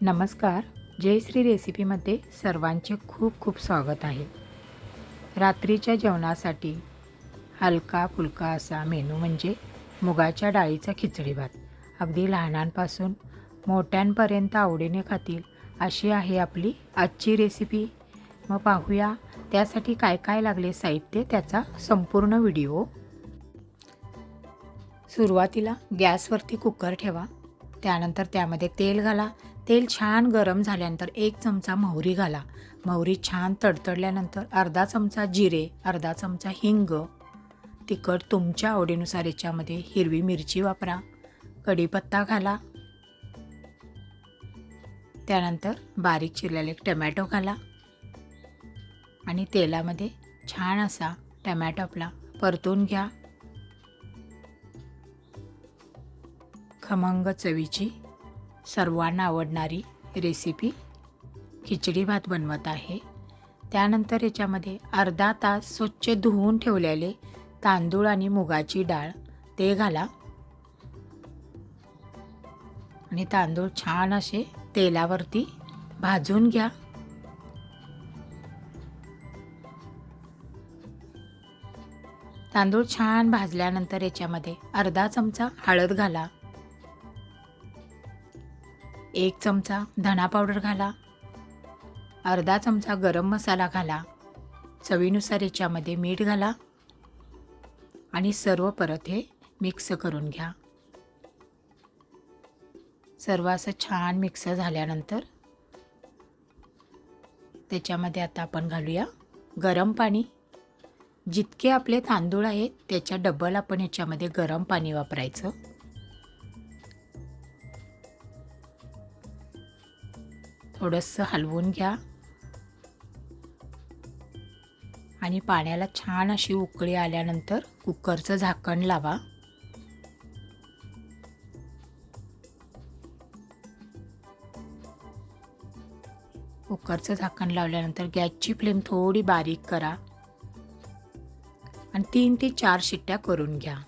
नमस्कार जयश्री रेसिपीमध्ये सर्वांचे खूप खूप स्वागत आहे. रात्रीच्या जेवणासाठी हलका फुलका असा मेनू म्हणजे मुगाच्या डाळीचा खिचडी भात. अगदी लहानांपासून मोठ्यांपर्यंत आवडीने खातील अशी आहे आपली आजची रेसिपी. मग पाहूया त्यासाठी काय काय लागले साहित्य त्याचा संपूर्ण व्हिडिओ. सुरुवातीला गॅसवरती कुकर ठेवा. त्यानंतर त्यामध्ये तेल घाला. तेल छान गरम झाल्यानंतर एक चमचा मोहरी घाला. मोहरी छान तडतडल्यानंतर अर्धा चमचा जिरे अर्धा चमचा हिंग. तिखट तुमच्या आवडीनुसार याच्यामध्ये हिरवी मिरची वापरा. कढीपत्ता घाला. त्यानंतर बारीक चिरलेले टमॅटो घाला. आणि तेलामध्ये छान असा टमॅटो आपला परतून घ्या. खमंग चवीची सर्वांना आवडणारी रेसिपी खिचडी भात बनवत आहे. त्यानंतर याच्यामध्ये अर्धा तास स्वच्छ धुवून ठेवलेले तांदूळ आणि मुगाची डाळ ते घाला. आणि तांदूळ छान असे तेलावरती भाजून घ्या. तांदूळ छान भाजल्यानंतर याच्यामध्ये अर्धा चमचा हळद घाला. एक चमचा धना पावडर घाला. अर्धा चमचा गरम मसाला घाला. चवीनुसार याच्यामध्ये मीठ घाला. आणि सर्व परत हे मिक्स करून घ्या. सर्व असं छान मिक्स झाल्यानंतर त्याच्यामध्ये आता आपण घालूया गरम पाणी. जितके आपले तांदूळ आहेत त्याच्या डबल आपण याच्यामध्ये गरम पाणी वापरायचं. थोडंसं हलवून घ्या. आणि पाण्याला छान अशी उकळी आल्यानंतर कुकरचं झाकण लावा. कुकरचं झाकण लावल्यानंतर गॅसची फ्लेम थोडी बारीक करा. आणि तीन ते चार शिट्ट्या करून घ्या.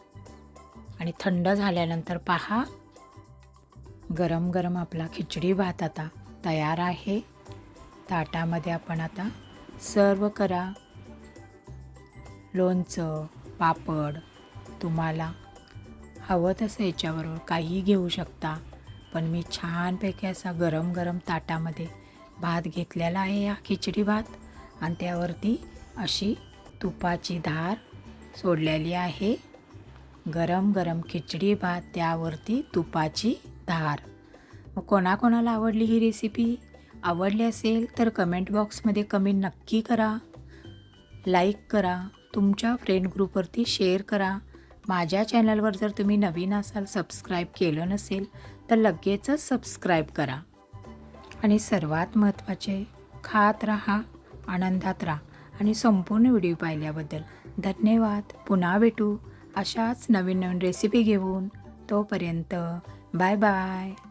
आणि थंड झाल्यानंतर पहा गरम गरम आपला खिचडी भात आता. तयार आहे. ताटामध्ये आपण आता सर्व करा. लोणचं पापड तुम्हाला हवं तसं याच्याबरोबर काहीही घेऊ शकता. पण मी छानपैकी असा गरम गरम ताटामध्ये भात घेतलेला आहे या खिचडी भात. आणि त्यावरती अशी तुपाची धार सोडलेली आहे. गरम गरम खिचडी भात त्यावरती तुपाची धार. मग कोणाकोणाला आवडली ही रेसिपी आवडली असेल तर कमेंट बॉक्समध्ये कमेंट नक्की करा. लाईक करा. तुमच्या फ्रेंड ग्रुपवरती शेअर करा. माझ्या चॅनलवर जर तुम्ही नवीन असाल सबस्क्राईब केलं नसेल तर लगेचच सबस्क्राईब करा. आणि सर्वात महत्त्वाचे खात राहा आनंदात राहा. आणि संपूर्ण व्हिडिओ पाहिल्याबद्दल धन्यवाद. पुन्हा भेटू अशाच नवीन नवीन रेसिपी घेऊन. तोपर्यंत बाय बाय